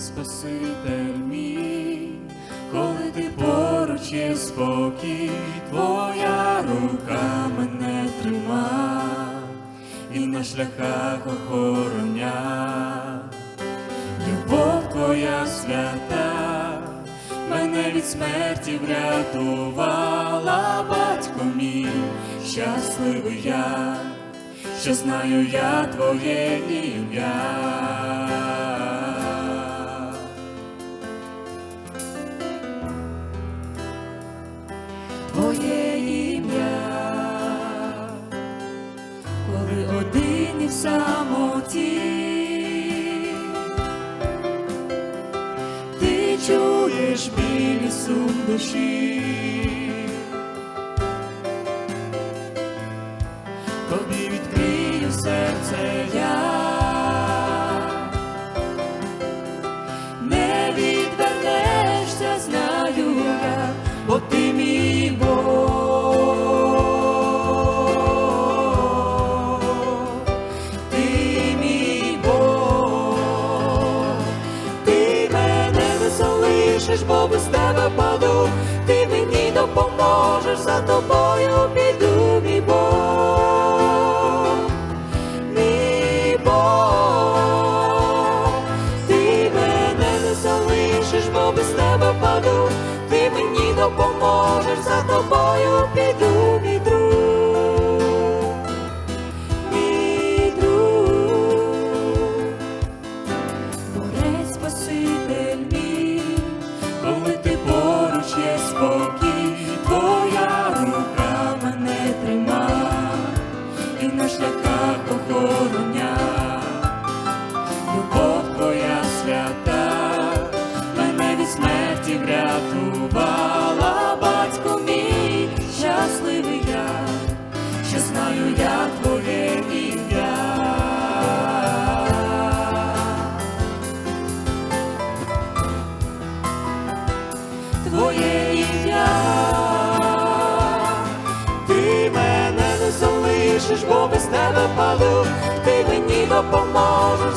Спаситель мій, коли ти поруч є спокій, твоя рука мене трима і на шляхах охороня. Любов твоя свята, мене від смерті врятувала, батько мій, щасливий я, що знаю я твоє ім'я. Чуєш білі сум душі, тобі відкрию серце я, не відвернешся, знаю я, бо ти мій Бог, залишиш, бо без тебе паду, ти мені допоможеш, за тобою піду, мій Бог, мій Бог, ти мене не залишиш, бо без тебе паду, ти мені допоможеш, за тобою на шляхах охороня. Любов твоя свята, мене від смерті врятувала, батько мій, щасливий я, що знаю я твоє ім'я. Твоє ім'я, мене бо без тебе паду, ти мені допоможеш,